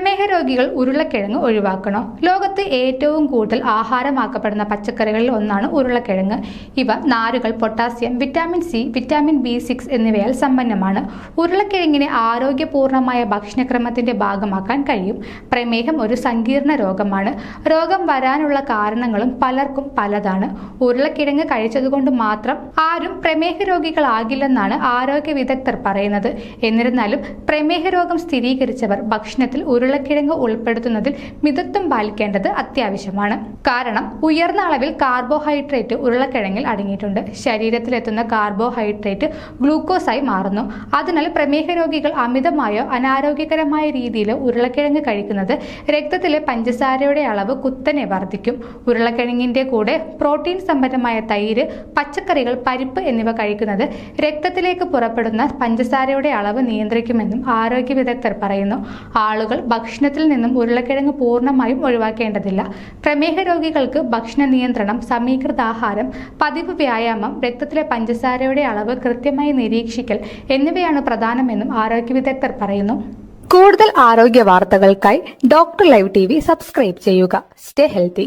പ്രമേഹ രോഗികൾ ഉരുളക്കിഴങ്ങ് ഒഴിവാക്കണം. ലോകത്ത് ഏറ്റവും കൂടുതൽ ആഹാരമാക്കപ്പെടുന്ന പച്ചക്കറികളിൽ ഒന്നാണ് ഉരുളക്കിഴങ്ങ്. ഇവ നാരുകൾ potassium vitamin C vitamin B six എന്നിവയാൽ സമ്പന്നമാണ്. ഉരുളക്കിഴങ്ങിനെ ആരോഗ്യപൂർണമായ ഭക്ഷണക്രമത്തിന്റെ ഭാഗമാക്കാൻ കഴിയും. പ്രമേഹം ഒരു സങ്കീർണ രോഗമാണ്. രോഗം വരാനുള്ള കാരണങ്ങളും പലർക്കും പലതാണ്. ഉരുളക്കിഴങ്ങ് കഴിച്ചതുകൊണ്ട് മാത്രം ആരും പ്രമേഹ രോഗികളാകില്ലെന്നാണ് ആരോഗ്യ വിദഗ്ധർ പറയുന്നത്. എന്നിരുന്നാലും പ്രമേഹ രോഗം സ്ഥിരീകരിച്ചവർ ഭക്ഷണത്തിൽ ഉരുളക്കിഴങ്ങ് ഉൾപ്പെടുത്തുന്നതിൽ മിതത്വം പാലിക്കേണ്ടത് അത്യാവശ്യമാണ്. കാരണം ഉയർന്ന അളവിൽ കാർബോഹൈഡ്രേറ്റ് ഉരുളക്കിഴങ്ങിൽ അടങ്ങിയിട്ടുണ്ട്. ശരീരത്തിലെത്തുന്ന കാർബോഹൈഡ്രേറ്റ് ഗ്ലൂക്കോസായി മാറുന്നു. അതിനാൽ പ്രമേഹ രോഗികൾ അമിതമായോ അനാരോഗ്യകരമായ രീതിയിലോ ഉരുളക്കിഴങ്ങ് കഴിക്കുന്നത് രക്തത്തിലെ പഞ്ചസാരയുടെ അളവ് കുത്തനെ വർദ്ധിക്കും. ഉരുളക്കിഴങ്ങിന്റെ കൂടെ പ്രോട്ടീൻ സമ്പന്നമായ തൈര് പച്ചക്കറികൾ പരിപ്പ് എന്നിവ കഴിക്കുന്നത് രക്തത്തിലേക്ക് പുറപ്പെടുന്ന പഞ്ചസാരയുടെ അളവ് നിയന്ത്രിക്കുമെന്നും ആരോഗ്യ വിദഗ്ധർ പറയുന്നു. ആളുകൾ ഭക്ഷണത്തിൽ നിന്നും ഉരുളക്കിഴങ്ങ് പൂർണമായും ഒഴിവാക്കേണ്ടതില്ല. പ്രമേഹ രോഗികൾക്ക് ഭക്ഷണ നിയന്ത്രണം സമീകൃത ആഹാരം പതിവ് വ്യായാമം രക്തത്തിലെ പഞ്ചസാരയുടെ അളവ് കൃത്യമായി നിരീക്ഷിക്കൽ എന്നിവയാണ് പ്രധാനമെന്നും ആരോഗ്യ വിദഗ്ധർ പറയുന്നു. കൂടുതൽ ആരോഗ്യ വാർത്തകൾക്കായി ഡോക്ടർ ലൈവ് ടി സബ്സ്ക്രൈബ് ചെയ്യുക. Stay healthy.